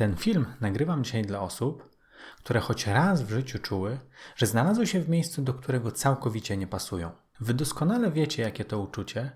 Ten film nagrywam dzisiaj dla osób, które choć raz w życiu czuły, że znalazły się w miejscu, do którego całkowicie nie pasują. Wy doskonale wiecie, jakie to uczucie,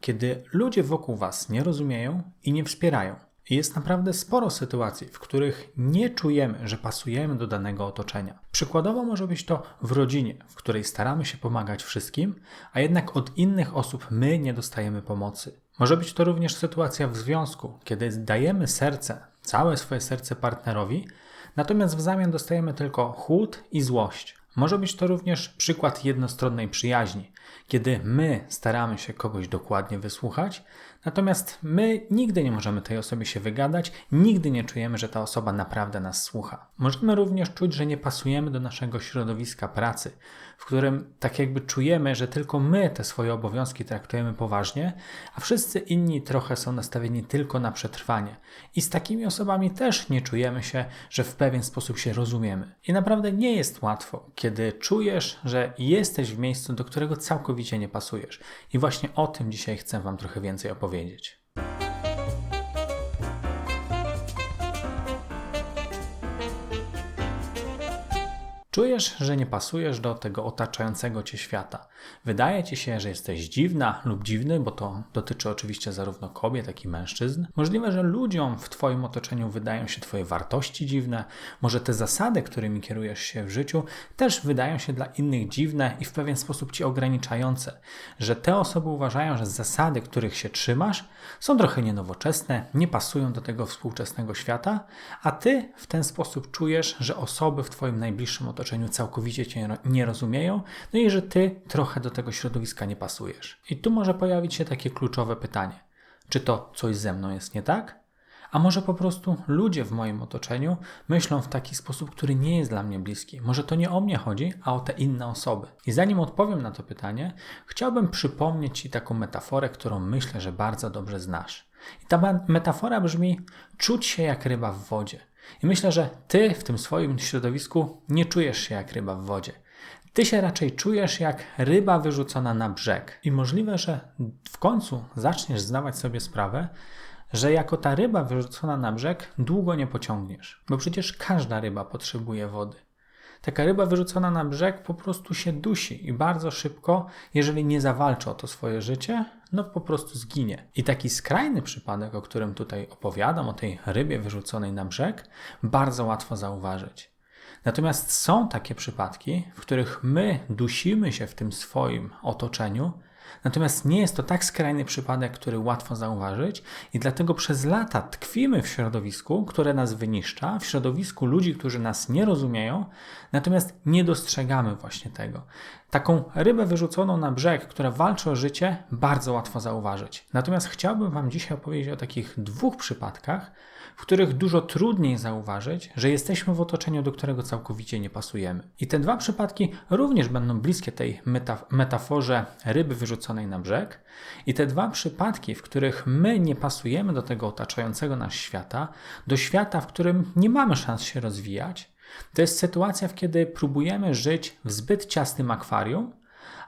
kiedy ludzie wokół Was nie rozumieją i nie wspierają. Jest naprawdę sporo sytuacji, w których nie czujemy, że pasujemy do danego otoczenia. Przykładowo może być to w rodzinie, w której staramy się pomagać wszystkim, a jednak od innych osób my nie dostajemy pomocy. Może być to również sytuacja w związku, kiedy dajemy serce, całe swoje serce partnerowi, natomiast w zamian dostajemy tylko chłód i złość. Może być to również przykład jednostronnej przyjaźni, kiedy my staramy się kogoś dokładnie wysłuchać, natomiast my nigdy nie możemy tej osobie się wygadać, nigdy nie czujemy, że ta osoba naprawdę nas słucha. Możemy również czuć, że nie pasujemy do naszego środowiska pracy, w którym tak jakby czujemy, że tylko my te swoje obowiązki traktujemy poważnie, a wszyscy inni trochę są nastawieni tylko na przetrwanie. I z takimi osobami też nie czujemy się, że w pewien sposób się rozumiemy. I naprawdę nie jest łatwo, kiedy czujesz, że jesteś w miejscu, do którego całkowicie nie pasujesz. I właśnie o tym dzisiaj chcę Wam trochę więcej opowiedzieć. Czujesz, że nie pasujesz do tego otaczającego cię świata. Wydaje ci się, że jesteś dziwna lub dziwny, bo to dotyczy oczywiście zarówno kobiet, jak i mężczyzn. Możliwe, że ludziom w Twoim otoczeniu wydają się Twoje wartości dziwne, może te zasady, którymi kierujesz się w życiu, też wydają się dla innych dziwne i w pewien sposób Ci ograniczające. Że te osoby uważają, że zasady, których się trzymasz, są trochę nienowoczesne, nie pasują do tego współczesnego świata, a Ty w ten sposób czujesz, że osoby w Twoim najbliższym otoczeniu otoczeniu całkowicie cię nie rozumieją, no i że ty trochę do tego środowiska nie pasujesz. I tu może pojawić się takie kluczowe pytanie: czy to coś ze mną jest nie tak? A może po prostu ludzie w moim otoczeniu myślą w taki sposób, który nie jest dla mnie bliski. Może to nie o mnie chodzi, a o te inne osoby. I zanim odpowiem na to pytanie, chciałbym przypomnieć Ci taką metaforę, którą myślę, że bardzo dobrze znasz. I ta metafora brzmi: czuć się jak ryba w wodzie. I myślę, że ty w tym swoim środowisku nie czujesz się jak ryba w wodzie. Ty się raczej czujesz jak ryba wyrzucona na brzeg. I możliwe, że w końcu zaczniesz zdawać sobie sprawę, że jako ta ryba wyrzucona na brzeg długo nie pociągniesz, bo przecież każda ryba potrzebuje wody. Taka ryba wyrzucona na brzeg po prostu się dusi i bardzo szybko, jeżeli nie zawalczy o to swoje życie, no po prostu zginie. I taki skrajny przypadek, o którym tutaj opowiadam, o tej rybie wyrzuconej na brzeg, bardzo łatwo zauważyć. Natomiast są takie przypadki, w których my dusimy się w tym swoim otoczeniu, Natomiast nie jest to tak skrajny przypadek, który łatwo zauważyć, i dlatego przez lata tkwimy w środowisku, które nas wyniszcza, w środowisku ludzi, którzy nas nie rozumieją, natomiast nie dostrzegamy właśnie tego. Taką rybę wyrzuconą na brzeg, która walczy o życie, bardzo łatwo zauważyć. Natomiast chciałbym Wam dzisiaj opowiedzieć o takich dwóch przypadkach, w których dużo trudniej zauważyć, że jesteśmy w otoczeniu, do którego całkowicie nie pasujemy. I te dwa przypadki również będą bliskie tej metaforze ryby wyrzuconej na brzeg. I te dwa przypadki, w których my nie pasujemy do tego otaczającego nas świata, do świata, w którym nie mamy szans się rozwijać, to jest sytuacja, w kiedy próbujemy żyć w zbyt ciasnym akwarium,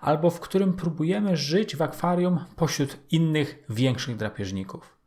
albo w którym próbujemy żyć w akwarium pośród innych większych drapieżników.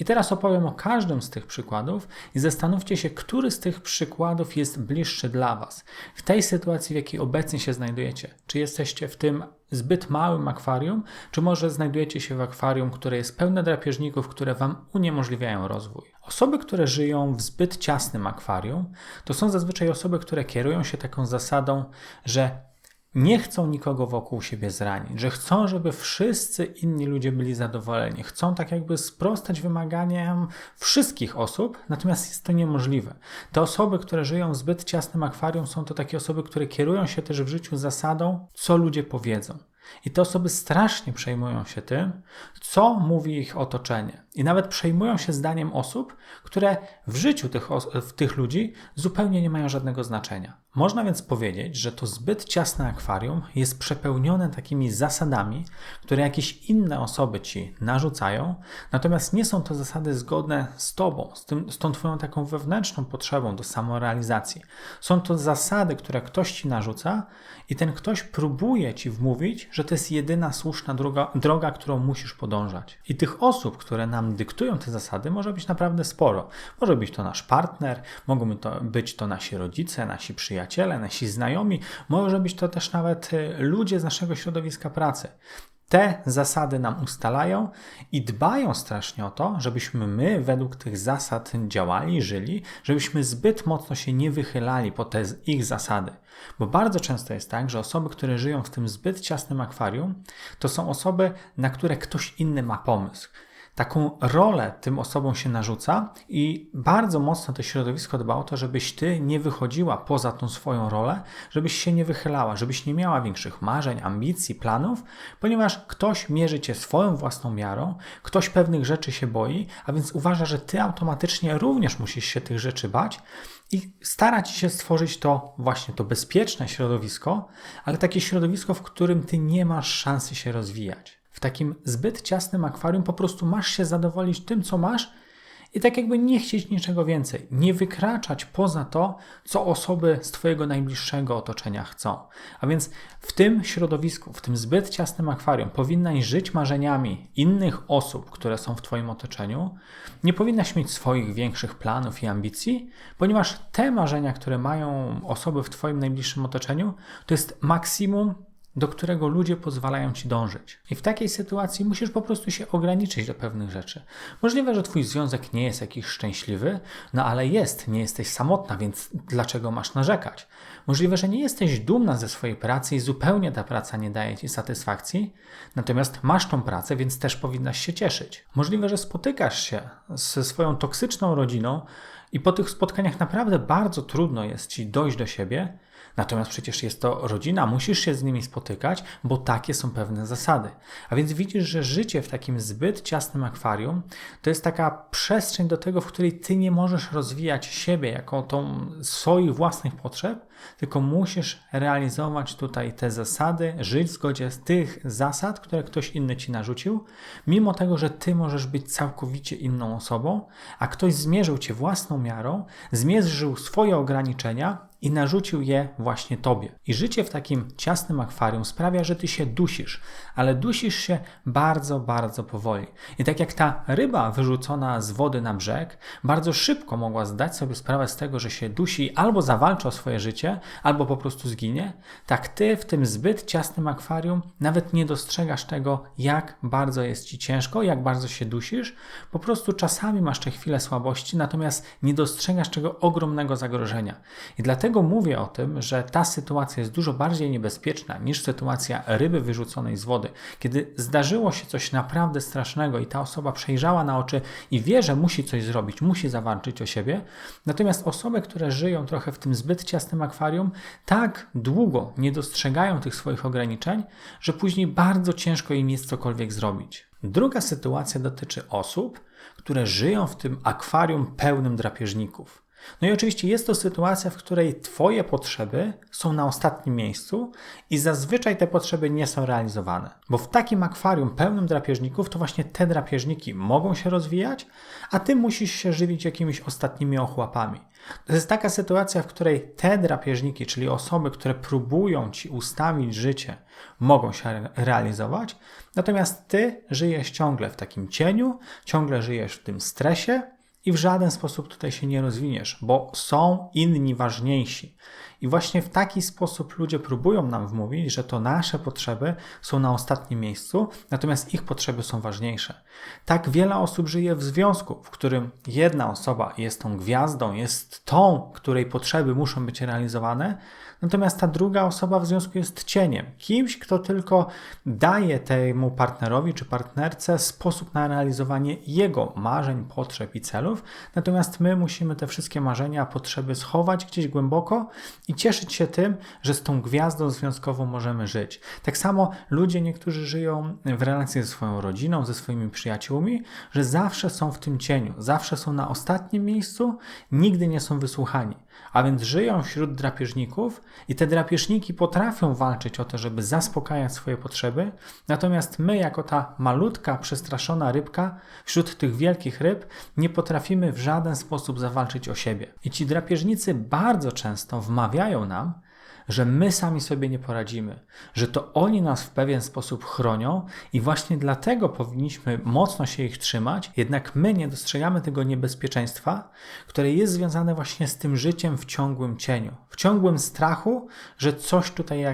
I teraz opowiem o każdym z tych przykładów i zastanówcie się, który z tych przykładów jest bliższy dla Was. W tej sytuacji, w jakiej obecnie się znajdujecie. Czy jesteście w tym zbyt małym akwarium, czy może znajdujecie się w akwarium, które jest pełne drapieżników, które Wam uniemożliwiają rozwój. Osoby, które żyją w zbyt ciasnym akwarium, to są zazwyczaj osoby, które kierują się taką zasadą, że nie chcą nikogo wokół siebie zranić, że chcą, żeby wszyscy inni ludzie byli zadowoleni. Chcą tak jakby sprostać wymaganiom wszystkich osób, natomiast jest to niemożliwe. Te osoby, które żyją w zbyt ciasnym akwarium, są to takie osoby, które kierują się też w życiu zasadą, co ludzie powiedzą. I te osoby strasznie przejmują się tym, co mówi ich otoczenie. I nawet przejmują się zdaniem osób, które w życiu tych, tych ludzi zupełnie nie mają żadnego znaczenia. Można więc powiedzieć, że to zbyt ciasne akwarium jest przepełnione takimi zasadami, które jakieś inne osoby ci narzucają, natomiast nie są to zasady zgodne z tobą, z, tym, z tą twoją taką wewnętrzną potrzebą do samorealizacji. Są to zasady, które ktoś ci narzuca i ten ktoś próbuje ci wmówić, że to jest jedyna słuszna droga, droga którą musisz podążać. I tych osób, które nam dyktują te zasady, może być naprawdę sporo. Może być to nasz partner, mogą to być to nasi rodzice, nasi przyjaciele, nasi znajomi, może być to też nawet y, ludzie z naszego środowiska pracy. Te zasady nam ustalają i dbają strasznie o to, żebyśmy my według tych zasad działali, żyli, żebyśmy zbyt mocno się nie wychylali po te ich zasady. Bo bardzo często jest tak, że osoby, które żyją w tym zbyt ciasnym akwarium, to są osoby, na które ktoś inny ma pomysł taką rolę tym osobom się narzuca i bardzo mocno to środowisko dba o to, żebyś ty nie wychodziła poza tą swoją rolę, żebyś się nie wychylała, żebyś nie miała większych marzeń, ambicji, planów, ponieważ ktoś mierzy cię swoją własną miarą, ktoś pewnych rzeczy się boi, a więc uważa, że ty automatycznie również musisz się tych rzeczy bać i stara ci się stworzyć to właśnie to bezpieczne środowisko, ale takie środowisko, w którym ty nie masz szansy się rozwijać. W takim zbyt ciasnym akwarium po prostu masz się zadowolić tym, co masz i tak jakby nie chcieć niczego więcej, nie wykraczać poza to, co osoby z Twojego najbliższego otoczenia chcą. A więc w tym środowisku, w tym zbyt ciasnym akwarium powinnaś żyć marzeniami innych osób, które są w Twoim otoczeniu. Nie powinnaś mieć swoich większych planów i ambicji, ponieważ te marzenia, które mają osoby w Twoim najbliższym otoczeniu, to jest maksimum do którego ludzie pozwalają ci dążyć. I w takiej sytuacji musisz po prostu się ograniczyć do pewnych rzeczy. Możliwe, że twój związek nie jest jakiś szczęśliwy, no ale jest, nie jesteś samotna, więc dlaczego masz narzekać? Możliwe, że nie jesteś dumna ze swojej pracy i zupełnie ta praca nie daje ci satysfakcji, natomiast masz tą pracę, więc też powinnaś się cieszyć. Możliwe, że spotykasz się ze swoją toksyczną rodziną i po tych spotkaniach naprawdę bardzo trudno jest ci dojść do siebie, Natomiast przecież jest to rodzina, musisz się z nimi spotykać, bo takie są pewne zasady. A więc widzisz, że życie w takim zbyt ciasnym akwarium to jest taka przestrzeń do tego, w której ty nie możesz rozwijać siebie jako tą swoich własnych potrzeb, tylko musisz realizować tutaj te zasady, żyć w zgodzie z tych zasad, które ktoś inny ci narzucił, mimo tego, że ty możesz być całkowicie inną osobą, a ktoś zmierzył cię własną miarą, zmierzył swoje ograniczenia i narzucił je właśnie tobie. I życie w takim ciasnym akwarium sprawia, że ty się dusisz, ale dusisz się bardzo, bardzo powoli. I tak jak ta ryba wyrzucona z wody na brzeg, bardzo szybko mogła zdać sobie sprawę z tego, że się dusi albo zawalczy o swoje życie, albo po prostu zginie, tak ty w tym zbyt ciasnym akwarium nawet nie dostrzegasz tego, jak bardzo jest ci ciężko, jak bardzo się dusisz. Po prostu czasami masz te chwile słabości, natomiast nie dostrzegasz tego ogromnego zagrożenia. I dlatego mówię o tym, że ta sytuacja jest dużo bardziej niebezpieczna niż sytuacja ryby wyrzuconej z wody. Kiedy zdarzyło się coś naprawdę strasznego i ta osoba przejrzała na oczy i wie, że musi coś zrobić, musi zawalczyć o siebie, natomiast osoby, które żyją trochę w tym zbyt ciasnym akwarium, tak długo nie dostrzegają tych swoich ograniczeń, że później bardzo ciężko im jest cokolwiek zrobić. Druga sytuacja dotyczy osób, które żyją w tym akwarium pełnym drapieżników. No i oczywiście jest to sytuacja, w której Twoje potrzeby są na ostatnim miejscu i zazwyczaj te potrzeby nie są realizowane. Bo w takim akwarium pełnym drapieżników to właśnie te drapieżniki mogą się rozwijać, a Ty musisz się żywić jakimiś ostatnimi ochłapami. To jest taka sytuacja, w której te drapieżniki, czyli osoby, które próbują Ci ustawić życie, mogą się realizować, natomiast Ty żyjesz ciągle w takim cieniu, ciągle żyjesz w tym stresie, i w żaden sposób tutaj się nie rozwiniesz, bo są inni ważniejsi. I właśnie w taki sposób ludzie próbują nam wmówić, że to nasze potrzeby są na ostatnim miejscu, natomiast ich potrzeby są ważniejsze. Tak wiele osób żyje w związku, w którym jedna osoba jest tą gwiazdą, jest tą, której potrzeby muszą być realizowane, natomiast ta druga osoba w związku jest cieniem, kimś, kto tylko daje temu partnerowi czy partnerce sposób na realizowanie jego marzeń, potrzeb i celów, natomiast my musimy te wszystkie marzenia, potrzeby schować gdzieś głęboko i cieszyć się tym, że z tą gwiazdą związkową możemy żyć. Tak samo ludzie niektórzy żyją w relacji ze swoją rodziną, ze swoimi przyjaciółmi, że zawsze są w tym cieniu, zawsze są na ostatnim miejscu, nigdy nie są wysłuchani. A więc żyją wśród drapieżników i te drapieżniki potrafią walczyć o to, żeby zaspokajać swoje potrzeby, natomiast my, jako ta malutka, przestraszona rybka, wśród tych wielkich ryb, nie potrafimy w żaden sposób zawalczyć o siebie. I ci drapieżnicy bardzo często wmawiają nam, że my sami sobie nie poradzimy, że to oni nas w pewien sposób chronią i właśnie dlatego powinniśmy mocno się ich trzymać, jednak my nie dostrzegamy tego niebezpieczeństwa, które jest związane właśnie z tym życiem w ciągłym cieniu, w ciągłym strachu, że coś tutaj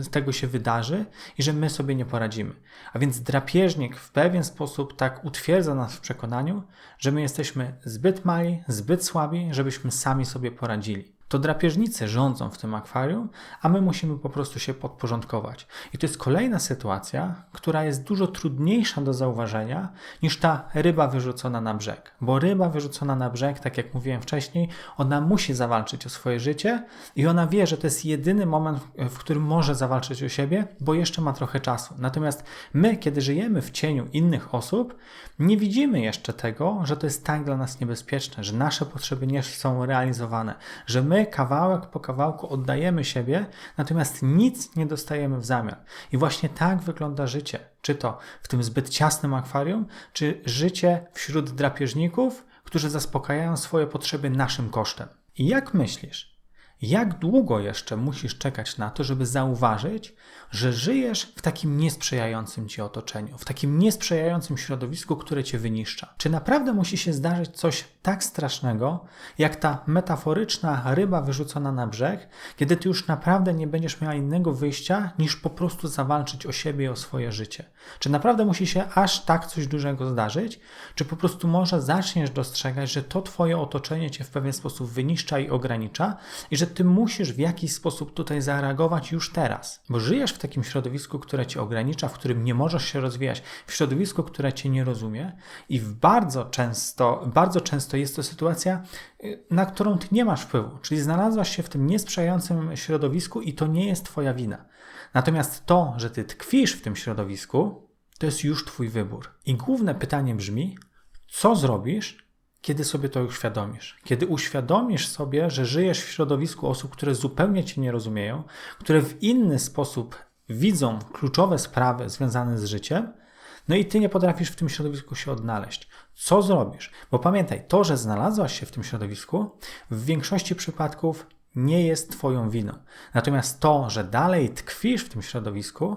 z tego się wydarzy i że my sobie nie poradzimy. A więc drapieżnik w pewien sposób tak utwierdza nas w przekonaniu, że my jesteśmy zbyt mali, zbyt słabi, żebyśmy sami sobie poradzili. To drapieżnicy rządzą w tym akwarium, a my musimy po prostu się podporządkować. I to jest kolejna sytuacja, która jest dużo trudniejsza do zauważenia niż ta ryba wyrzucona na brzeg. Bo ryba wyrzucona na brzeg, tak jak mówiłem wcześniej, ona musi zawalczyć o swoje życie i ona wie, że to jest jedyny moment, w którym może zawalczyć o siebie, bo jeszcze ma trochę czasu. Natomiast my, kiedy żyjemy w cieniu innych osób, nie widzimy jeszcze tego, że to jest tak dla nas niebezpieczne, że nasze potrzeby nie są realizowane, że my kawałek po kawałku oddajemy siebie, natomiast nic nie dostajemy w zamian. I właśnie tak wygląda życie. Czy to w tym zbyt ciasnym akwarium, czy życie wśród drapieżników, którzy zaspokajają swoje potrzeby naszym kosztem. I jak myślisz, jak długo jeszcze musisz czekać na to, żeby zauważyć, że żyjesz w takim niesprzyjającym ci otoczeniu, w takim niesprzyjającym środowisku, które cię wyniszcza? Czy naprawdę musi się zdarzyć coś tak strasznego, jak ta metaforyczna ryba wyrzucona na brzeg, kiedy ty już naprawdę nie będziesz miała innego wyjścia, niż po prostu zawalczyć o siebie i o swoje życie? Czy naprawdę musi się aż tak coś dużego zdarzyć? Czy po prostu może zaczniesz dostrzegać, że to twoje otoczenie cię w pewien sposób wyniszcza i ogranicza i że ty musisz w jakiś sposób tutaj zareagować już teraz? Bo żyjesz w takim środowisku, które cię ogranicza, w którym nie możesz się rozwijać, w środowisku, które cię nie rozumie i w bardzo często, bardzo często jest to sytuacja, y, na którą ty nie masz wpływu, czyli znalazłaś się w tym niesprzyjającym środowisku i to nie jest twoja wina. Natomiast to, że ty tkwisz w tym środowisku, to jest już twój wybór. I główne pytanie brzmi, co zrobisz, kiedy sobie to uświadomisz. Kiedy uświadomisz sobie, że żyjesz w środowisku osób, które zupełnie cię nie rozumieją, które w inny sposób widzą kluczowe sprawy związane z życiem, no i ty nie potrafisz w tym środowisku się odnaleźć. Co zrobisz? Bo pamiętaj, to, że znalazłaś się w tym środowisku, w większości przypadków nie jest Twoją winą. Natomiast to, że dalej tkwisz w tym środowisku,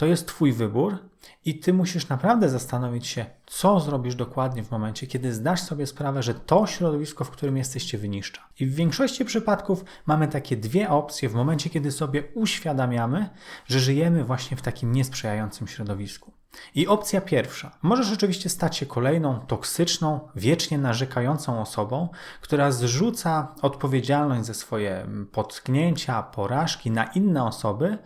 to jest Twój wybór i Ty musisz naprawdę zastanowić się, co zrobisz dokładnie w momencie, kiedy zdasz sobie sprawę, że to środowisko, w którym jesteście, wyniszcza. I w większości przypadków mamy takie dwie opcje w momencie, kiedy sobie uświadamiamy, że żyjemy właśnie w takim niesprzyjającym środowisku. I opcja pierwsza. Możesz oczywiście stać się kolejną toksyczną, wiecznie narzekającą osobą, która zrzuca odpowiedzialność za swoje potknięcia, porażki na inne osoby.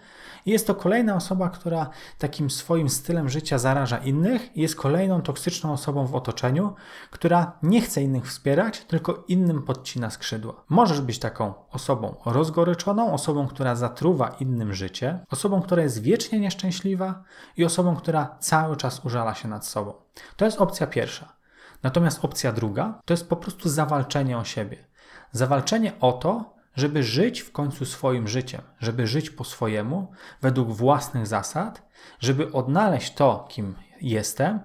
I jest to kolejna osoba, która takim swoim stylem życia zaraża innych jest kolejną toksyczną osobą w otoczeniu, która nie chce innych wspierać, tylko innym podcina skrzydła. Możesz być taką osobą rozgoryczoną, osobą, która zatruwa innym życie, osobą, która jest wiecznie nieszczęśliwa i osobą, która cały czas użala się nad sobą. To jest opcja pierwsza. Natomiast opcja druga to jest po prostu zawalczenie o siebie. Zawalczenie o to, żeby żyć w końcu swoim życiem, żeby żyć po swojemu, według własnych zasad, żeby odnaleźć to, kim jestem,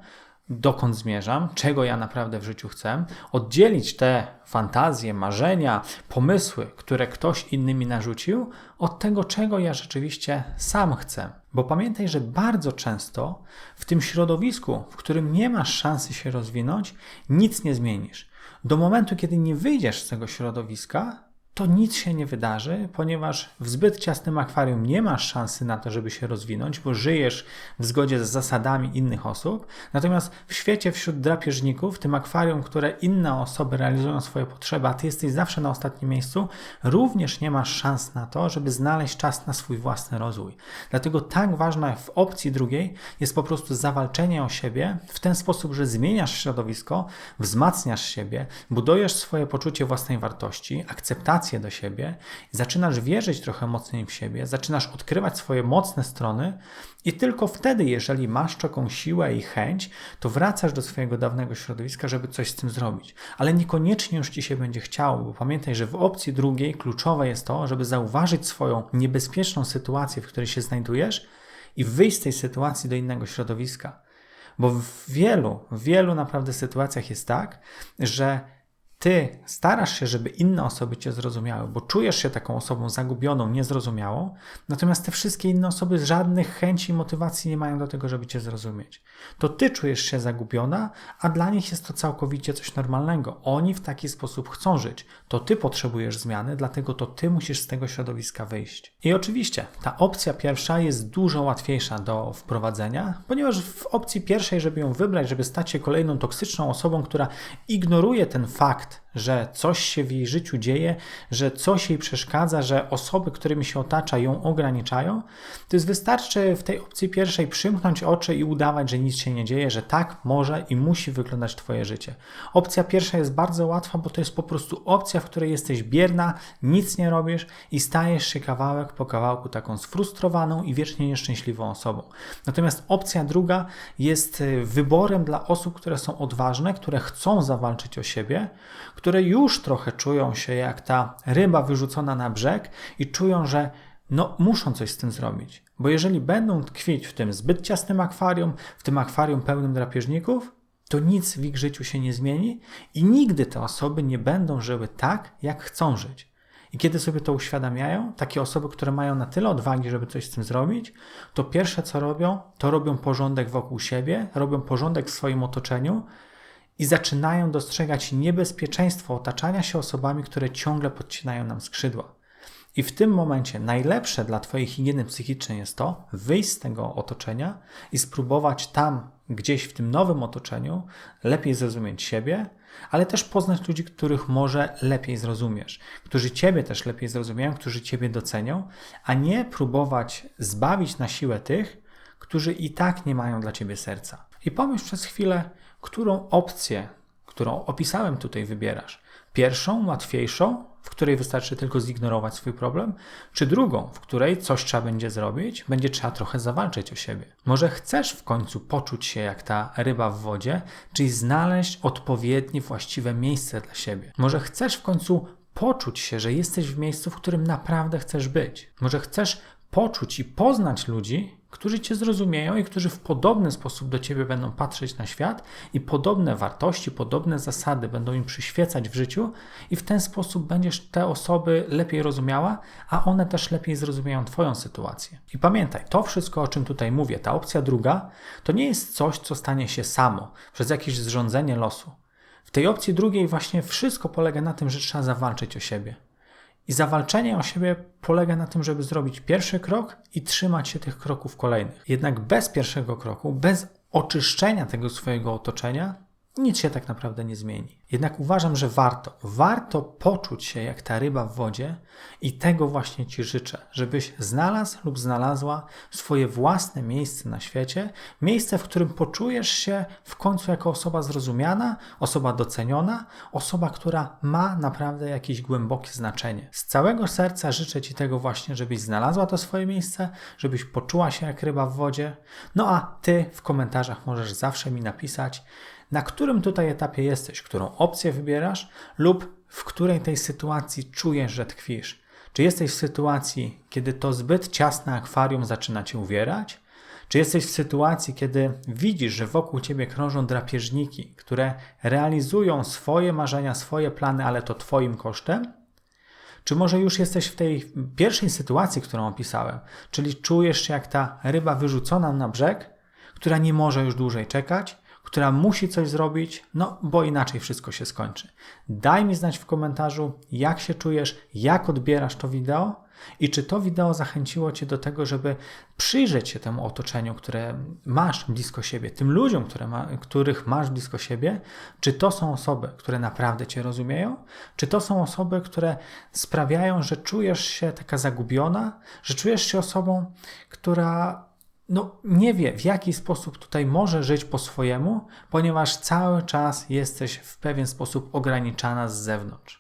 dokąd zmierzam, czego ja naprawdę w życiu chcę, oddzielić te fantazje, marzenia, pomysły, które ktoś inny mi narzucił, od tego, czego ja rzeczywiście sam chcę. Bo pamiętaj, że bardzo często w tym środowisku, w którym nie masz szansy się rozwinąć, nic nie zmienisz. Do momentu, kiedy nie wyjdziesz z tego środowiska, to nic się nie wydarzy, ponieważ w zbyt ciasnym akwarium nie masz szansy na to, żeby się rozwinąć, bo żyjesz w zgodzie z zasadami innych osób. Natomiast w świecie wśród drapieżników, w tym akwarium, które inne osoby realizują swoje potrzeby, a ty jesteś zawsze na ostatnim miejscu, również nie masz szans na to, żeby znaleźć czas na swój własny rozwój. Dlatego tak ważne w opcji drugiej jest po prostu zawalczenie o siebie w ten sposób, że zmieniasz środowisko, wzmacniasz siebie, budujesz swoje poczucie własnej wartości, akceptację do siebie, zaczynasz wierzyć trochę mocniej w siebie, zaczynasz odkrywać swoje mocne strony i tylko wtedy, jeżeli masz taką siłę i chęć, to wracasz do swojego dawnego środowiska, żeby coś z tym zrobić. Ale niekoniecznie już ci się będzie chciało, bo pamiętaj, że w opcji drugiej kluczowe jest to, żeby zauważyć swoją niebezpieczną sytuację, w której się znajdujesz i wyjść z tej sytuacji do innego środowiska. Bo w wielu, wielu naprawdę sytuacjach jest tak, że ty starasz się, żeby inne osoby cię zrozumiały, bo czujesz się taką osobą zagubioną, niezrozumiałą, natomiast te wszystkie inne osoby żadnych chęci i motywacji nie mają do tego, żeby cię zrozumieć. To ty czujesz się zagubiona, a dla nich jest to całkowicie coś normalnego. Oni w taki sposób chcą żyć. To ty potrzebujesz zmiany, dlatego to ty musisz z tego środowiska wyjść. I oczywiście ta opcja pierwsza jest dużo łatwiejsza do wprowadzenia, ponieważ w opcji pierwszej, żeby ją wybrać, żeby stać się kolejną toksyczną osobą, która ignoruje ten fakt, że coś się w jej życiu dzieje, że coś jej przeszkadza, że osoby, którymi się otacza, ją ograniczają, to jest wystarczy w tej opcji pierwszej przymknąć oczy i udawać, że nic się nie dzieje, że tak może i musi wyglądać Twoje życie. Opcja pierwsza jest bardzo łatwa, bo to jest po prostu opcja, w której jesteś bierna, nic nie robisz i stajesz się kawałek po kawałku taką sfrustrowaną i wiecznie nieszczęśliwą osobą. Natomiast opcja druga jest y, wyborem dla osób, które są odważne, które chcą zawalczyć o siebie, które już trochę czują się jak ta ryba wyrzucona na brzeg i czują, że no muszą coś z tym zrobić. Bo jeżeli będą tkwić w tym zbyt ciasnym akwarium, w tym akwarium pełnym drapieżników, to nic w ich życiu się nie zmieni i nigdy te osoby nie będą żyły tak, jak chcą żyć. I kiedy sobie to uświadamiają, takie osoby, które mają na tyle odwagi, żeby coś z tym zrobić, to pierwsze co robią, to robią porządek wokół siebie, robią porządek w swoim otoczeniu i zaczynają dostrzegać niebezpieczeństwo otaczania się osobami, które ciągle podcinają nam skrzydła. I w tym momencie najlepsze dla Twojej higieny psychicznej jest to wyjść z tego otoczenia i spróbować tam, gdzieś w tym nowym otoczeniu, lepiej zrozumieć siebie, ale też poznać ludzi, których może lepiej zrozumiesz, którzy Ciebie też lepiej zrozumieją, którzy Ciebie docenią, a nie próbować zbawić na siłę tych, którzy i tak nie mają dla Ciebie serca. I pomyśl przez chwilę, którą opcję, którą opisałem tutaj, wybierasz. Pierwszą, łatwiejszą, w której wystarczy tylko zignorować swój problem, czy drugą, w której coś trzeba będzie zrobić, będzie trzeba trochę zawalczyć o siebie. Może chcesz w końcu poczuć się jak ta ryba w wodzie, czyli znaleźć odpowiednie, właściwe miejsce dla siebie. Może chcesz w końcu poczuć się, że jesteś w miejscu, w którym naprawdę chcesz być. Może chcesz poczuć i poznać ludzi, którzy Cię zrozumieją i którzy w podobny sposób do Ciebie będą patrzeć na świat i podobne wartości, podobne zasady będą im przyświecać w życiu, i w ten sposób będziesz te osoby lepiej rozumiała, a one też lepiej zrozumieją Twoją sytuację. I pamiętaj, to wszystko, o czym tutaj mówię, ta opcja druga, to nie jest coś, co stanie się samo przez jakieś zrządzenie losu. W tej opcji drugiej właśnie wszystko polega na tym, że trzeba zawalczyć o siebie. I zawalczenie o siebie polega na tym, żeby zrobić pierwszy krok i trzymać się tych kroków kolejnych. Jednak bez pierwszego kroku, bez oczyszczenia tego swojego otoczenia, nic się tak naprawdę nie zmieni. Jednak uważam, że warto, warto poczuć się jak ta ryba w wodzie i tego właśnie Ci życzę, żebyś znalazł lub znalazła swoje własne miejsce na świecie, miejsce, w którym poczujesz się w końcu jako osoba zrozumiana, osoba doceniona, osoba, która ma naprawdę jakieś głębokie znaczenie. Z całego serca życzę Ci tego właśnie, żebyś znalazła to swoje miejsce, żebyś poczuła się jak ryba w wodzie. No a Ty w komentarzach możesz zawsze mi napisać, na którym tutaj etapie jesteś, którą opcję wybierasz lub w której tej sytuacji czujesz, że tkwisz. Czy jesteś w sytuacji, kiedy to zbyt ciasne akwarium zaczyna cię uwierać? Czy jesteś w sytuacji, kiedy widzisz, że wokół ciebie krążą drapieżniki, które realizują swoje marzenia, swoje plany, ale to twoim kosztem? Czy może już jesteś w tej pierwszej sytuacji, którą opisałem, czyli czujesz się jak ta ryba wyrzucona na brzeg, która nie może już dłużej czekać która musi coś zrobić, no bo inaczej wszystko się skończy. Daj mi znać w komentarzu, jak się czujesz, jak odbierasz to wideo i czy to wideo zachęciło Cię do tego, żeby przyjrzeć się temu otoczeniu, które masz blisko siebie, tym ludziom, ma, których masz blisko siebie, czy to są osoby, które naprawdę Cię rozumieją, czy to są osoby, które sprawiają, że czujesz się taka zagubiona, że czujesz się osobą, która no, nie wie, w jaki sposób tutaj może żyć po swojemu, ponieważ cały czas jesteś w pewien sposób ograniczana z zewnątrz.